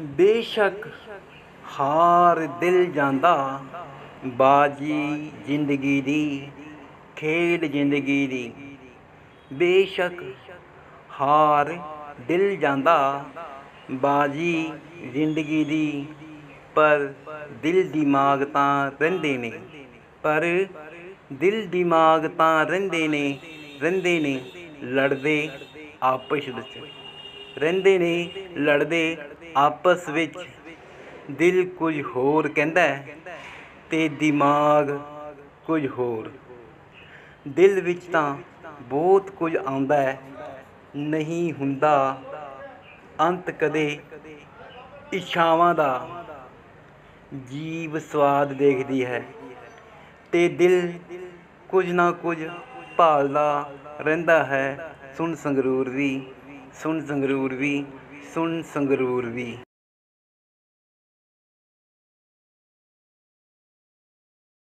ਬੇਸ਼ੱਕ ਹਾਰ ਦਿਲ ਜਾਂਦਾ ਬਾਜੀ ਜ਼ਿੰਦਗੀ ਦੀ, ਖੇਡ ਜ਼ਿੰਦਗੀ ਦੀ। ਬੇਸ਼ੱਕ ਹਾਰ ਦਿਲ ਜਾਂਦਾ ਬਾਜੀ ਜ਼ਿੰਦਗੀ ਦੀ, ਪਰ ਦਿਲ ਦਿਮਾਗ ਤਾਂ ਰਹਿੰਦੇ ਨੇ। ਪਰ ਦਿਲ ਦਿਮਾਗ ਤਾਂ ਰਹਿੰਦੇ ਨੇ ਰਹਿੰਦੇ ਨੇ ਲੜਦੇ ਆਪਸ ਵਿੱਚ। ਰਹਿੰਦੇ ਨੇ, ਲੜਦੇ ਆਪਸ ਵਿੱਚ ਦਿਲ ਕੁਝ ਹੋਰ ਕਹਿੰਦਾ ਹੈ ਤੇ ਦਿਮਾਗ ਕੁਝ ਹੋਰ। ਦਿਲ ਵਿੱਚ ਤਾਂ ਬਹੁਤ ਕੁਝ ਆਉਂਦਾ ਹੈ, ਨਹੀਂ ਹੁੰਦਾ। ਅੰਤ ਕਦੇ ਇੱਛਾਵਾਂ ਦਾ ਜੀਵ ਸਵਾਦ ਦੇਖਦੀ ਹੈ ਤੇ ਦਿਲ ਕੁਝ ਨਾ ਕੁਝ ਭਾਲਦਾ ਰਹਿੰਦਾ ਹੈ। ਸੁਣ ਸੰਗਰੂਰ ਵੀ, ਸੁਣ ਸੰਗਰੂਰ ਵੀ। ਸੁਣ ਸੰਗਰੂਰ ਵੀ।